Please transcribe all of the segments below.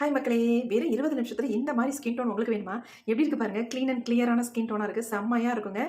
Hi மக்களே வெறும் இருபது நிமிஷத்தில் இந்த மாதிரி ஸ்கின் டோன் உங்களுக்கு வேணுமா? எப்படி இருக்கு பாருங்க? க்ளீன் அண்ட் கிளியரான ஸ்கின் டோனாக இருக்குது செம்மையாக இருக்குங்க.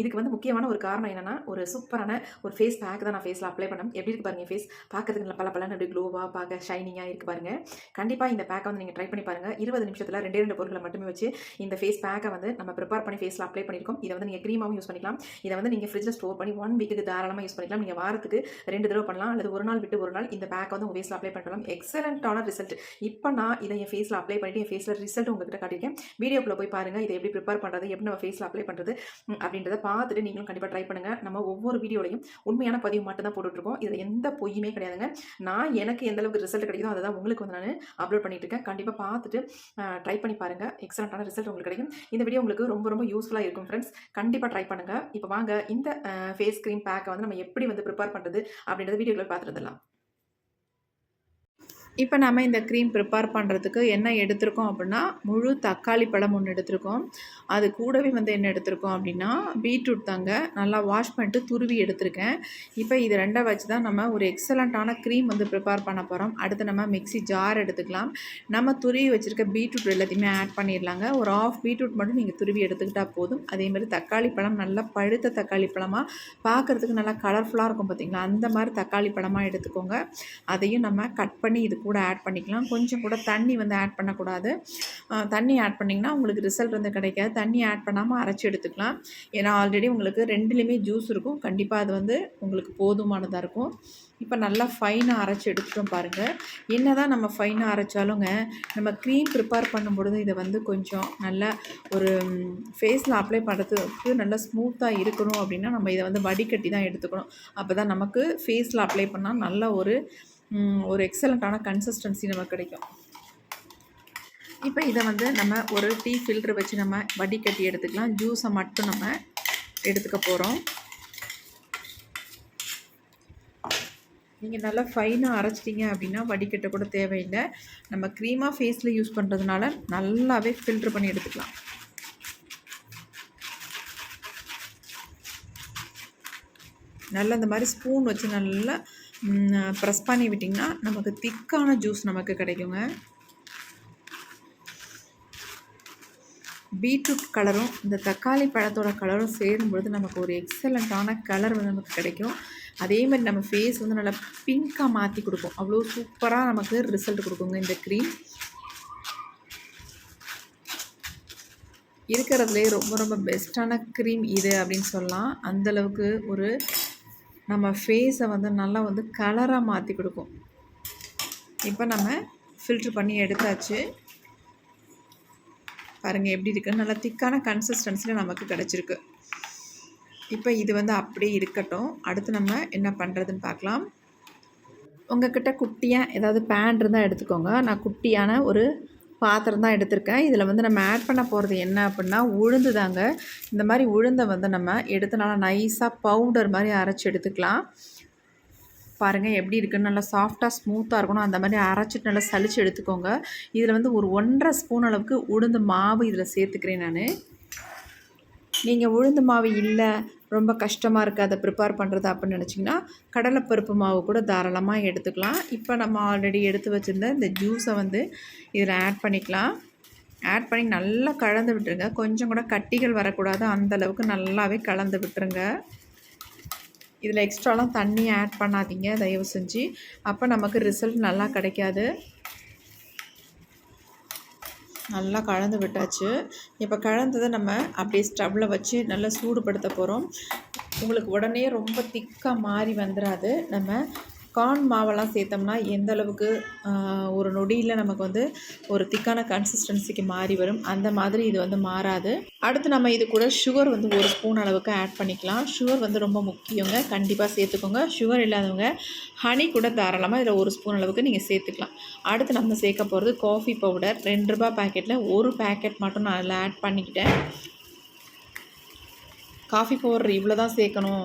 இதுக்கு வந்து முக்கியமான ஒரு காரணம் என்னென்னா ஒரு சூப்பரான ஒரு ஃபேஸ் பேக் தான் நான் ஃபேஸில் அப்ளை பண்ணேன். எப்படி இருக்கு பாருங்கள் ஃபேஸ் பார்க்கறதுக்கு நல்லா பல பலன்னு அப்படி க்ளோவாக பார்க்க ஷைனிங்காக இருக்கு பாருங்க. கண்டிப்பாக இந்த பேக்கை வந்து நீங்கள் ட்ரை பண்ணி பாருங்கள் இருபது நிமிஷத்தில் ரெண்டே ரெண்டு பொருட்களை மட்டுமே வச்சு இந்த ஃபேஸ் பேக்கை வந்து நம்ம ப்ரிப்பேர் பண்ணி ஃபேஸில் அப்ளை பண்ணியிருக்கோம். இதை வந்து நீங்கள் க்ரீமாகவும் யூஸ் பண்ணிக்கலாம். இதை வந்து நீங்கள் ஃப்ரிட்ஜில் ஸ்டோர் பண்ணி ஒன் வீக்குக்கு தாராளமாக யூஸ் பண்ணிக்கலாம். நீங்கள் வாரத்துக்கு ரெண்டு தடவை பண்ணலாம். அல்லது ஒரு நாள் விட்டு ஒரு நாள் இந்த பேக்கை வந்து உங்கள் ஃபேஸில் அப்ளை பண்ணலாம் எக்ஸலண்ட்டான ரிசல்ட் இப்போ நான் இதை என் ஃபேஸில் அப்ளை பண்ணிட்டு என் ஃபேஸில் ரிசல்ட் உங்ககிட்ட காட்டியிருக்கேன். வீடியோக்குள்ளே போய் பாருங்கள் இதை எப்படி ப்ரிப்பேர் பண்ணுறது எப்படி நம்ம ஃபேஸில் அப்ளை பண்ணுறது அப்படின்றத பார்த்துட்டு நீங்களும் கண்டிப்பாக ட்ரை பண்ணுங்கள் நம்ம ஒவ்வொரு வீடியோலையும் உண்மையான பதிவு மட்டும் தான் போட்டுட்ருக்கோம். இதில் எந்த பொய்யுமே கிடையாதுங்க. நான் எனக்கு எந்த அளவுக்கு ரிசல்ட் கிடைக்குதோ அதை தான் உங்களுக்கு வந்து நான் அப்லோட் பண்ணிட்டு இருக்கேன். கண்டிப்பாக பார்த்துட்டு ட்ரை பண்ணி பாருங்கள் எக்ஸலண்ட்டான ரிசல்ட் உங்களுக்கு கிடைக்கும். இந்த வீடியோ உங்களுக்கு ரொம்ப ரொம்ப யூஸ்ஃபுல்லாக இருக்கும் ஃப்ரெண்ட்ஸ் கண்டிப்பாக ட்ரை பண்ணுங்கள் இப்போ வாங்க இந்த ஃபேஸ் க்ரீம் பேக்கை வந்து நம்ம எப்படி வந்து ப்ரிப்பேர் பண்ணுறது அப்படின்றத வீடியோக்களை பார்த்துருந்துடலாம் இப்போ நம்ம இந்த க்ரீம் ப்ரிப்பேர் பண்ணுறதுக்கு என்ன எடுத்திருக்கோம் அப்படின்னா முழு தக்காளி பழம் ஒன்று எடுத்திருக்கோம். அது கூடவே வந்து என்ன எடுத்திருக்கோம் அப்படின்னா பீட்ரூட் தாங்க. நல்லா வாஷ் பண்ணிட்டு துருவி எடுத்திருக்கேன். இப்போ இது ரெண்டை வச்சு தான் நம்ம ஒரு எக்ஸலண்ட்டான க்ரீம் வந்து ப்ரிப்பேர் பண்ண போகிறோம் அடுத்து நம்ம மிக்ஸி ஜார் எடுத்துக்கலாம். நம்ம துருவி வச்சுருக்க பீட்ரூட் எல்லாத்தையுமே ஆட் பண்ணிடலாங்க. ஒரு ஆஃப் பீட்ரூட் மட்டும் நீங்கள் துருவி எடுத்துக்கிட்டால் போதும். அதேமாதிரி தக்காளி பழம் நல்லா பழுத்த தக்காளி பழமாக பார்க்குறதுக்கு நல்லா கலர்ஃபுல்லாக இருக்கும் பார்த்தீங்களா அந்த மாதிரி தக்காளி பழமாக எடுத்துக்கோங்க. அதையும் நம்ம கட் பண்ணி இது கூட ஆட் பண்ணிக்கலாம். கொஞ்சம் கூட தண்ணி வந்து ஆட் பண்ணக்கூடாது. தண்ணி ஆட் பண்ணிங்கன்னா உங்களுக்கு ரிசல்ட் வந்து கிடைக்காது. தண்ணி ஆட் பண்ணாமல் அரைச்சி எடுத்துக்கலாம். ஏன்னா ஆல்ரெடி உங்களுக்கு ரெண்டுலேயுமே ஜூஸ் இருக்கும். கண்டிப்பாக அது வந்து உங்களுக்கு போதுமானதாக இருக்கும். இப்போ நல்லா ஃபைனாக அரைச்சி எடுத்துட்டோம் பாருங்கள் என்ன தான் நம்ம ஃபைனாக அரைச்சாலுங்க நம்ம க்ரீம் ப்ரிப்பேர் பண்ணும்பொழுது இதை வந்து கொஞ்சம் நல்லா ஒரு ஃபேஸில் அப்ளை பண்ணுறதுக்கு நல்லா ஸ்மூத்தாக இருக்கணும் அப்படின்னா நம்ம இதை வந்து வடிகட்டி தான் எடுத்துக்கணும். அப்போ தான் நமக்கு ஃபேஸில் அப்ளை பண்ணால் நல்ல ஒரு ஒரு எக்ஸலண்ட்டான கன்சிஸ்டன்சி நமக்கு கிடைக்கும். இப்போ இதை வந்து நம்ம ஒரு டீ ஃபில்ட்ரு வச்சு நம்ம வடிகட்டி எடுத்துக்கலாம். ஜூஸை மட்டும் நம்ம எடுத்துக்க போகிறோம் நீங்கள் நல்லா ஃபைனாக அரைச்சிட்டிங்க அப்படின்னா வடிகட்ட கூட தேவையில்லை. நம்ம க்ரீமாக ஃபேஸில் யூஸ் பண்ணுறதுனால நல்லாவே ஃபில்ட்ரு பண்ணி எடுத்துக்கலாம். நல்லா இந்த மாதிரி ஸ்பூன் வச்சு நல்லா ப்ரெஸ் பண்ணி விட்டிங்கன்னா நமக்கு திக்கான ஜூஸ் நமக்கு கிடைக்குங்க. பீட்ரூட் கலரும் இந்த தக்காளி பழத்தோட கலரும் சேரும்பொழுது நமக்கு ஒரு எக்ஸலண்ட்டான கலர் வந்து நமக்கு கிடைக்கும். அதே மாதிரி நம்ம ஃபேஸ் வந்து நல்லா பிங்காக மாற்றி கொடுக்கும் அவ்வளோ சூப்பராக நமக்கு ரிசல்ட் கொடுக்குங்க இந்த க்ரீம் இருக்கிறதுலே ரொம்ப ரொம்ப பெஸ்ட்டான க்ரீம் இது அப்படின்னு சொல்லலாம். அந்தளவுக்கு ஒரு நம்ம ஃபேஸை வந்து நல்லா வந்து கலராக மாற்றி கொடுக்கும். இப்போ நம்ம ஃபில்ட்ரு பண்ணி எடுத்தாச்சு. பாருங்கள் எப்படி இருக்குன்னு நல்லா திக்கான கன்சிஸ்டன்சியில் நமக்கு கிடச்சிருக்கு. இப்போ இது வந்து அப்படியே இருக்கட்டும். அடுத்து நம்ம என்ன பண்ணுறதுன்னு பார்க்கலாம். உங்ககிட்ட குட்டியாக ஏதாவது பேண்ட் இருந்தால் எடுத்துக்கோங்க. நான் குட்டியான ஒரு பாத்திரம் தான் எடுத்திருக்கேன். இதில் வந்து நம்ம ஆட் பண்ண போகிறது என்ன அப்படின்னா உளுந்து தாங்க இந்த மாதிரி உளுந்தை வந்து நம்ம எடுத்து நல்லா நைஸாக பவுடர் மாதிரி அரைச்சி எடுத்துக்கலாம். பாருங்கள் எப்படி இருக்குன்னு நல்லா சாஃப்டாக ஸ்மூத்தாக இருக்கணும். அந்த மாதிரி அரைச்சிட்டு நல்லா சளிச்சு எடுத்துக்கோங்க. இதில் வந்து ஒரு ஒன்றரை ஸ்பூன் அளவுக்கு உளுந்து மாவு இதில் சேர்த்துக்கிறேன் நான். நீங்கள் உளுந்து மாவு இல்லை ரொம்ப கஷ்டமாக இருக்குது அதை ப்ரிப்பேர் பண்ணுறது அப்படின்னு நினச்சிங்கன்னா கடலைப்பருப்பு மாவு கூட தாராளமாக எடுத்துக்கலாம். இப்போ நம்ம ஆல்ரெடி எடுத்து வச்சுருந்த இந்த ஜூஸை வந்து இதில் ஆட் பண்ணிக்கலாம். ஆட் பண்ணி நல்லா கலந்து விட்டுருங்க. கொஞ்சம் கூட கட்டிகள் வரக்கூடாது. அந்த அளவுக்கு நல்லாவே கலந்து விட்டுருங்க. இதில் எக்ஸ்ட்ராலாம் தண்ணி ஆட் பண்ணாதீங்க. தயவு செஞ்சு. அப்போ நமக்கு ரிசல்ட் நல்லா கிடைக்காது. நல்லா கலந்து விட்டாச்சு. இப்போ கலந்ததை நம்ம அப்படியே ஸ்டவ்வில் வச்சு நல்லா சூடுபடுத்த போகிறோம் உங்களுக்கு உடனே ரொம்ப திக்காக மாறி வந்துடாது நம்ம கார்ன் மாவெல்லாம் சேர்த்தோம்னா எந்த அளவுக்கு ஒரு நொடியில் நமக்கு வந்து ஒரு திக்கான கன்சிஸ்டன்சிக்கு மாறி வரும். அந்த மாதிரி இது வந்து மாறாது. அடுத்து நம்ம இது கூட சுகர் வந்து ஒரு ஸ்பூன் அளவுக்கு ஆட் பண்ணிக்கலாம். சுகர் வந்து ரொம்ப முக்கியங்க. கண்டிப்பாக சேர்த்துக்கோங்க. சுகர் இல்லாதவங்க ஹனி கூட தாராளமாக இதில் ஒரு ஸ்பூன் அளவுக்கு நீங்கள் சேர்த்துக்கலாம். அடுத்து நம்ம சேர்க்க போகிறது காஃபி பவுடர் ரெண்டு ரூபாய் பேக்கெட்டில் ஒரு பேக்கெட் மட்டும் நான் அதில் ஆட் பண்ணிக்கிட்டேன். காஃபி பவுடர் இவ்வளோ தான் சேர்க்கணும்.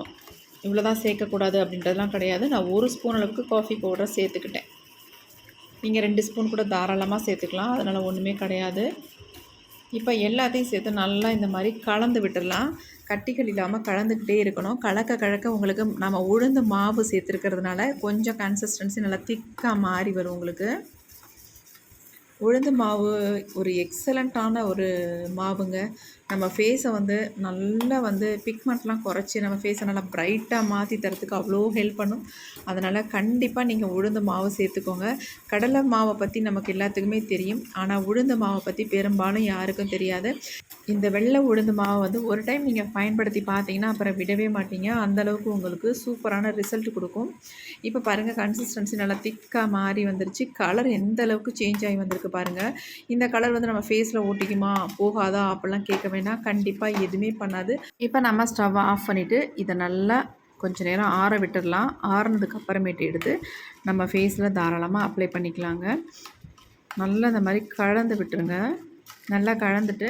இவ்வளோ தான் சேர்க்கக்கூடாது அப்படின்றதுலாம் கிடையாது. நான் ஒரு ஸ்பூன் அளவுக்கு காஃபி பவுடரை சேர்த்துக்கிட்டேன். நீங்கள் ரெண்டு ஸ்பூன் கூட தாராளமாக சேர்த்துக்கலாம். அதனால் ஒன்றுமே கிடையாது. இப்போ எல்லாத்தையும் சேர்த்து நல்லா இந்த மாதிரி கலந்து விட்டுடலாம். கட்டிகள் இல்லாமல் கலந்துக்கிட்டே இருக்கணும். கலக்க கலக்க உங்களுக்கு நம்ம உளுந்து மாவு சேர்த்துருக்கிறதுனால கொஞ்சம் கன்சிஸ்டன்சி நல்லா திக்காக மாறி வரும் உங்களுக்கு. உளுந்து மாவு ஒரு எக்ஸலண்ட்டான ஒரு மாவுங்க. நம்ம ஃபேஸை வந்து நல்லா வந்து பிக்மெண்ட்லாம் குறைச்சி நம்ம ஃபேஸை நல்லா பிரைட்டாக மாற்றி தரத்துக்கு அவ்வளோ ஹெல்ப் பண்ணும். அதனால் கண்டிப்பாக நீங்கள் உளுந்து மாவு சேர்த்துக்கோங்க. கடலை மாவை பற்றி நமக்கு எல்லாத்துக்குமே தெரியும். ஆனால் உளுந்து மாவை பற்றி பெரும்பாலும் யாருக்கும் தெரியாது. இந்த வெள்ளை உளுந்து மாவை வந்து ஒரு டைம் நீங்கள் பயன்படுத்தி பார்த்தீங்கன்னா அப்புறம் விடவே மாட்டீங்க. அந்தளவுக்கு உங்களுக்கு சூப்பரான ரிசல்ட் கொடுக்கும். இப்போ பாருங்கள் கன்சிஸ்டன்சி நல்லா திக்காக மாறி வந்துருச்சு. கலர் எந்த அளவுக்கு சேஞ்ச் ஆகி வந்திருக்கு பாருங்கள் இந்த கலர் வந்து நம்ம ஃபேஸில் ஓட்டிக்குமா போகாதா? அப்படிலாம் கேட்க அப்படின்னா கண்டிப்பாக எதுவுமே பண்ணாது. இப்போ நம்ம ஸ்டவ்வை ஆஃப் பண்ணிவிட்டு இதை நல்லா கொஞ்சம் நேரம் ஆற விட்டுடலாம். ஆறுனதுக்கு அப்புறமேட்டு எடுத்து நம்ம ஃபேஸில் தாராளமாக அப்ளை பண்ணிக்கலாங்க. நல்லா இந்த மாதிரி கலந்து விட்டுருங்க. நல்லா கலந்துட்டு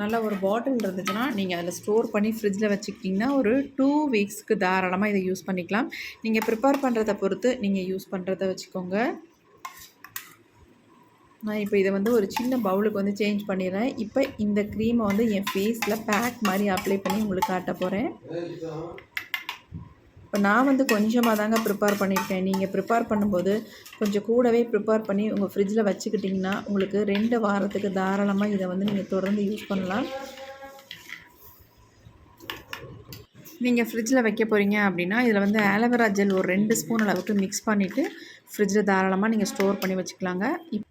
நல்லா ஒரு பாட்டில் இருந்துச்சுன்னா நீங்கள் அதில் ஸ்டோர் பண்ணி ஃப்ரிட்ஜில் வச்சுக்கிட்டிங்கன்னா ஒரு டூ வீக்ஸ்க்கு தாராளமாக இதை யூஸ் பண்ணிக்கலாம். நீங்கள் ப்ரிப்பேர் பண்ணுறதை பொறுத்து நீங்கள் யூஸ் பண்ணுறத வச்சுக்கோங்க. நான் இப்போ இதை வந்து ஒரு சின்ன பவுலுக்கு வந்து சேஞ்ச் பண்ணிடுறேன். இப்போ இந்த க்ரீமை வந்து என் ஃபேஸில் பேக் மாதிரி அப்ளை பண்ணி உங்களுக்கு காட்ட போகிறேன் இப்போ நான் வந்து கொஞ்சமாக தாங்க ப்ரிப்பேர் பண்ணியிருக்கேன். நீங்கள் ப்ரிப்பேர் பண்ணும்போது கொஞ்சம் கூடவே ப்ரிப்பேர் பண்ணி உங்கள் ஃப்ரிட்ஜில் வச்சுக்கிட்டிங்கன்னா உங்களுக்கு ரெண்டு வாரத்துக்கு தாராளமாக இதை வந்து நீங்கள் தொடர்ந்து யூஸ் பண்ணலாம். நீங்கள் ஃப்ரிட்ஜில் வைக்க போகிறீங்க அப்படின்னா இதில் வந்து ஆலோவேரா ஜெல் ஒரு ரெண்டு ஸ்பூன் அளவுக்கு மிக்ஸ் பண்ணிவிட்டு ஃப்ரிட்ஜில் தாராளமாக நீங்கள் ஸ்டோர் பண்ணி வச்சுக்கலாங்க. இப்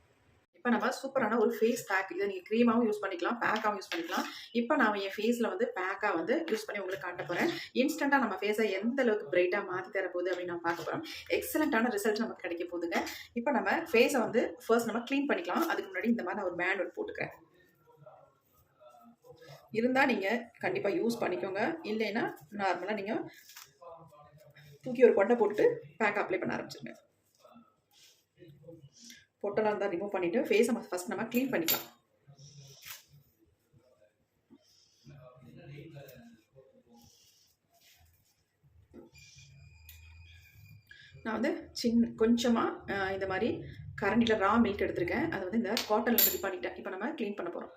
இப்போ நம்ம சூப்பரான ஒரு ஃபேஸ் பேக் இதை நீங்கள் க்ரீமாகவும் யூஸ் பண்ணிக்கலாம் பேக்காகவும் யூஸ் பண்ணிக்கலாம். இப்போ நான் என் ஃபேஸில் வந்து பேக்காக வந்து யூஸ் பண்ணி உங்களுக்கு காட்ட போகிறேன் இன்ஸ்டண்ட்டாக நம்ம ஃபேஸை எந்த அளவுக்கு பிரைட்டாக மாற்றி தர போகுது அப்படின்னு நம்ம பார்க்க போகிறோம் எக்ஸலண்ட்டான ரிசல்ட் நமக்கு கிடைக்க போகுதுங்க. இப்போ நம்ம ஃபேஸை வந்து ஃபர்ஸ்ட் நம்ம க்ளீன் பண்ணிக்கலாம். அதுக்கு முன்னாடி இந்த மாதிரி நான் ஒரு பேண்ட் ஒன்று போட்டுக்கிறேன். இருந்தால் நீங்கள் கண்டிப்பாக யூஸ் பண்ணிக்கோங்க. இல்லைன்னா நார்மலாக நீங்கள் தூக்கி ஒரு கொண்டை போட்டுட்டு பேக் அப்ளை பண்ண ஆரம்பிச்சிருங்க. பொட்டெல்லாம் இருந்தால் ரிமூவ் பண்ணிவிட்டு ஃபேஸ் நம்ம ஃபஸ்ட் நம்ம க்ளீன் பண்ணிக்கலாம். நான் வந்து சின்ன கொஞ்சமாக இந்த மாதிரி கரண்டியில் ரா மில்க் எடுத்திருக்கேன். அதை வந்து இந்த காட்டனில் ரெடி பண்ணிட்டேன். இப்போ நம்ம க்ளீன் பண்ண போகிறோம்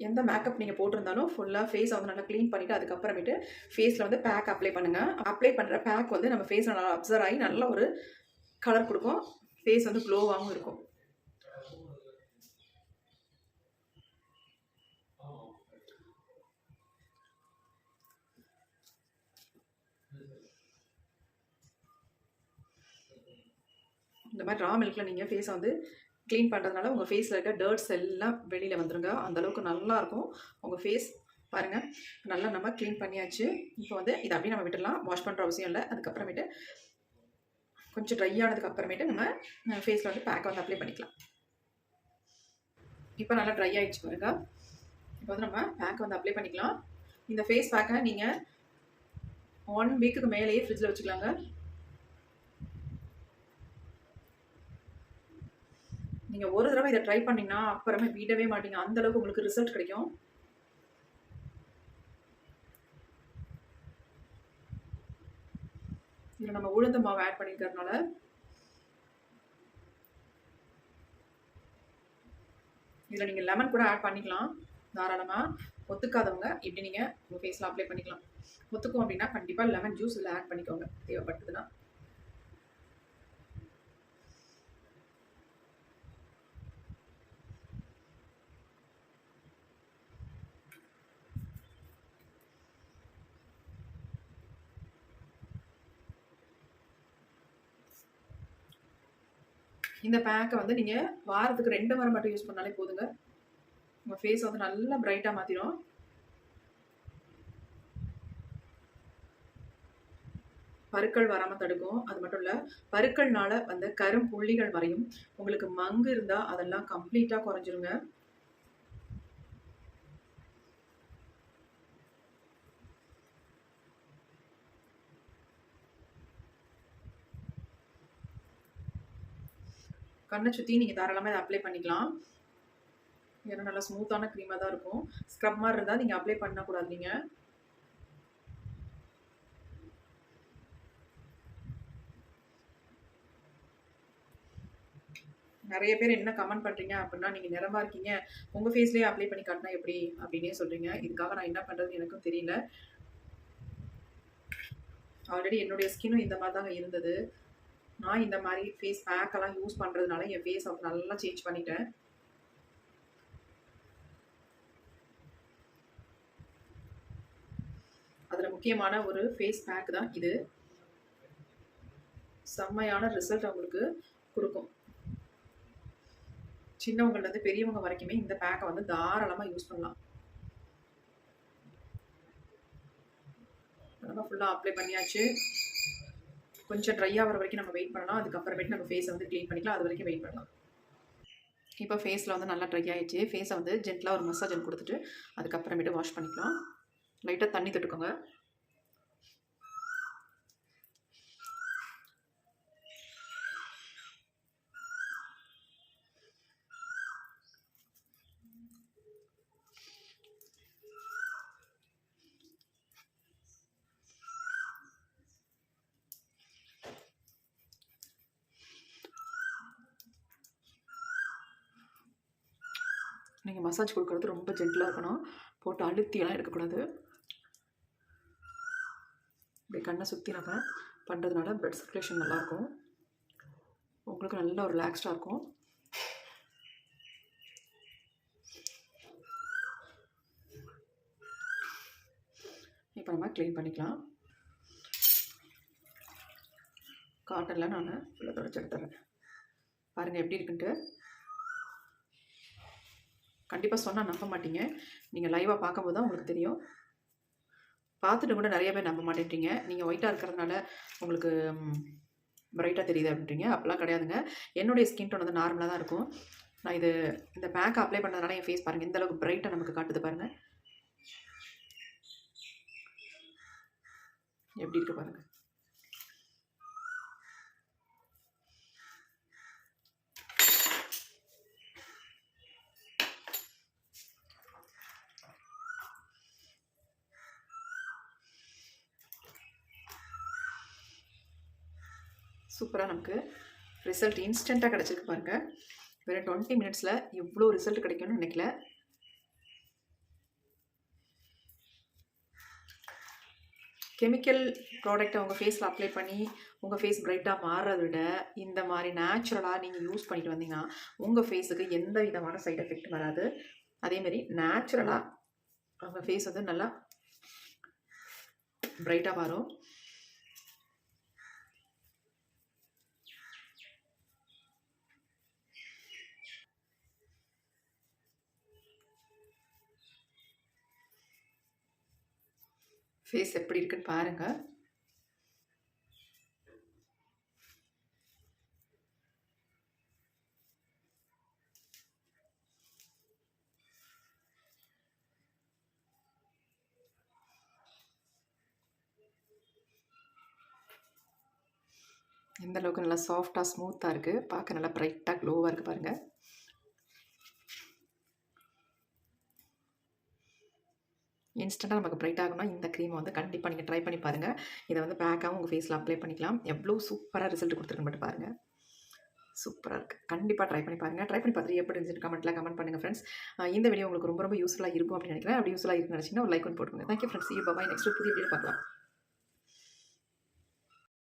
எந்த மேக்கப் நீங்கள் போட்டிருந்தாலும் ஃபுல்லாக ஃபேஸை வந்து நல்லா க்ளீன் பண்ணிவிட்டு அதுக்கப்புறமேட்டு ஃபேஸில் வந்து பேக் அப்ளை பண்ணுங்கள் அப்ளை பண்ணுற பேக் வந்து நம்ம ஃபேஸில் நல்லா அப்சர்வ் ஆகி நல்ல ஒரு கலர் கொடுக்கும். ஃபேஸ் வந்து க்ளோவாகவும் இருக்கும். இந்த மாதிரி ரா மில்கில் நீங்கள் ஃபேஸை வந்து க்ளீன் பண்ணுறதுனால உங்கள் ஃபேஸில் இருக்க டர்ட்ஸ் எல்லாம் வெளியில் வந்துருங்க. அந்தளவுக்கு நல்லாயிருக்கும் உங்கள் ஃபேஸ் பாருங்கள் நல்லா நம்ம க்ளீன் பண்ணியாச்சு. இப்போ வந்து இதை அப்படியே நம்ம விட்டுடலாம். வாஷ் பண்ணுற அவசியம் இல்லை. அதுக்கப்புறமேட்டு கொஞ்சம் ட்ரை ஆனதுக்கு அப்புறமேட்டு நம்ம ஃபேஸில் வந்து பேக்கை வந்து அப்ளை பண்ணிக்கலாம். இப்போ நல்லா ட்ரை ஆகிடுச்சு பாருங்க. இப்போ வந்து நம்ம பேக்கை வந்து அப்ளை பண்ணிக்கலாம். இந்த ஃபேஸ் பேக்கை நீங்கள் ஒன் வீக்குக்கு மேலேயே ஃப்ரிட்ஜில் வச்சுக்கலாங்க. நீங்கள் ஒரு தடவை இதை ட்ரை பண்ணிங்கன்னா அப்புறமே விடவே மாட்டீங்க. அந்த அளவுக்கு உங்களுக்கு ரிசல்ட் கிடைக்கும். இதில் நம்ம உளுந்த மாவு ஆட் பண்ணிக்கிறதுனால. இதில் நீங்கள் லெமன் கூட ஆட் பண்ணிக்கலாம் தாராளமாக ஒத்துக்காதவங்க இப்படி நீங்கள் உங்கள் ஃபேஸில் அப்ளை பண்ணிக்கலாம். ஒத்துக்கும் அப்படின்னா கண்டிப்பாக லெமன் ஜூஸ் இதில் ஆட் பண்ணிக்கோங்க. தேவைப்பட்டதுன்னா. இந்த பேக்கை வந்து நீங்கள் வாரத்துக்கு ரெண்டு வாரம் மட்டும் யூஸ் பண்ணாலே போதுங்க. உங்கள் ஃபேஸ் வந்து நல்லா பிரைட்டாக மாற்றிடும் பருக்கள் வராமல் தடுக்கும். அது மட்டும் இல்லை பருக்கள்னால வந்து கரும் புள்ளிகள் வரையும் உங்களுக்கு மங்கு இருந்தால் அதெல்லாம் கம்ப்ளீட்டாக குறைஞ்சிருங்க. கண்ணை சுற்றி நீங்கள் தாராளமாக இதை அப்ளை பண்ணிக்கலாம். ஏன்னா நல்லா ஸ்மூத்தான க்ரீமாக தான் இருக்கும். ஸ்க்ரப் மாதிரி இருந்தால் நீங்கள் அப்ளை பண்ணக்கூடாது நீங்கள் நிறைய பேர் என்ன கமெண்ட் பண்ணுறீங்க அப்படின்னா நீங்கள் நிறமா இருக்கீங்க. உங்கள் ஃபேஸ்லேயே அப்ளை பண்ணி காட்டினா எப்படி அப்படின்னே சொல்கிறீங்க இதுக்காக நான் என்ன பண்ணுறதுன்னு எனக்கும் தெரியல. ஆல்ரெடி என்னுடைய ஸ்கின்னும் இந்த மாதிரி தாங்க இருந்தது. நான் இந்த மாதிரி ஃபேஸ் பேக்கெல்லாம் யூஸ் பண்ணுறதுனால என் ஃபேஸ் வந்து நல்லா சேஞ்ச் பண்ணிட்டேன். அதில் முக்கியமான ஒரு ஃபேஸ் பேக் தான் இது. செம்மையான ரிசல்ட் அவங்களுக்கு கொடுக்கும். சின்னவங்கள்லேருந்து பெரியவங்க வரைக்குமே இந்த பேக்கை வந்து தாராளமாக யூஸ் பண்ணலாம். நம்ம ஃபுல்லாக அப்ளை பண்ணியாச்சு. கொஞ்சம் ட்ரை ஆகிற வரைக்கும் நம்ம வெயிட் பண்ணலாம். அதுக்கப்புறமேட்டு நம்ம ஃபேஸை வந்து க்ளீன் பண்ணிக்கலாம். அது வரைக்கும் வெயிட் பண்ணலாம். இப்போ ஃபேஸில் வந்து நல்லா ட்ரை ஆகிடுச்சு ஃபேஸை வந்து ஜென்டலாக ஒரு மசாஜ் கொடுத்துட்டு அதுக்கப்புறமேட்டு வாஷ் பண்ணிக்கலாம். லைட்டாக தண்ணி தொட்டுக்கோங்க. நீங்கள் மசாஜ் கொடுக்குறது ரொம்ப ஜென்டிலாக இருக்கணும். போட்டு அழுத்தியெல்லாம் எடுக்கக்கூடாது. இப்படி கண்ணை சுற்றி நம்ம பண்ணுறதுனால பிளட் சர்க்குலேஷன் நல்லாயிருக்கும் உங்களுக்கு நல்ல ஒரு ரிலாக்ஸ்டாக இருக்கும். இப்போ நம்ம க்ளீன் பண்ணிக்கலாம். காட்டனில் நான் ஃபுல்லாக தொடச்சி எடுத்துறேன் பாருங்கள் எப்படி இருக்குன்ட்டு. கண்டிப்பாக சொன்னால் நம்ப மாட்டீங்க. நீங்கள் லைவாக பார்க்கும்போது தான் உங்களுக்கு தெரியும். பார்த்துட்டு கூட நிறைய பேர் நம்ப மாட்டேன்றீங்க. நீங்கள் ஒயிட்டாக இருக்கிறதுனால உங்களுக்கு பிரைட்டாக தெரியுது அப்படின்றீங்க. அப்போலாம் கிடையாதுங்க. என்னுடைய ஸ்கின் டோன் வந்து நார்மலாக தான் இருக்கும். நான் இது இந்த பேக் அப்ளை பண்ணதுனால என் ஃபேஸ் பாருங்கள் இந்த அளவுக்கு பிரைட்டாக நமக்கு காட்டுது பாருங்கள் எப்படி இருக்கு பாருங்கள் சூப்பராக நமக்கு ரிசல்ட் இன்ஸ்டண்ட்டாக கிடச்சிருக்கு பாருங்கள் வெறும் டுவெண்ட்டி மினிட்ஸில் இவ்வளோ ரிசல்ட் கிடைக்கும்னு நினைக்கல. கெமிக்கல் ப்ராடக்ட்டை உங்கள் ஃபேஸில் அப்ளை பண்ணி உங்கள் ஃபேஸ் பிரைட்டாக மாறுறத விட இந்த மாதிரி நேச்சுரலாக நீங்கள் யூஸ் பண்ணிட்டு வந்தீங்கன்னா உங்கள் ஃபேஸுக்கு எந்த விதமான சைட் எஃபெக்ட் வராது. அதேமாரி நேச்சுரலாக உங்கள் ஃபேஸ் வந்து நல்லா பிரைட்டாக வரும் ஃபேஸ் எப்படி இருக்குன்னு பாருங்கள் எந்த அளவுக்கு நல்லா சாஃப்டாக ஸ்மூத்தாக இருக்குது பார்க்க நல்லா ப்ரைட்டாக க்ளோவாக இருக்குது பாருங்கள் இன்ஸ்டண்ட்டாக நமக்கு பிரைட் ஆகணும்னா இந்த க்ரீமை வந்து கண்டிப்பாக நீங்கள் ட்ரை பண்ணி பாருங்கள் இதை வந்து பேக்காகவும் உங்கள் ஃபேஸில் அப்ளை பண்ணிக்கலாம். எவ்வளோ சூப்பராக ரிசல்ட் கொடுத்துருக்கு மட்டும் பாருங்கள் சூப்பராக இருக்குது கண்டிப்பாக ட்ரை பண்ணி பாருங்கள் ட்ரை பண்ணி பார்த்துட்டு எப்படி இருந்துச்சு கமெண்ட்டில் கமெண்ட் பண்ணுங்கள் ஃப்ரெண்ட்ஸ் இந்த வீடியோ உங்களுக்கு ரொம்ப ரொம்ப யூஸ்ஃபுல்லாக இருக்கும் அப்படின்னு நினைக்கிறேன். அப்படி யூஸ்ஃபுல்லாக இருக்குன்னு நினச்சிங்கன்னா ஒரு லைக் ஒன்று போட்டுருங்க thank you friends you bye next புதிய வீடியோ பார்க்கலாம்.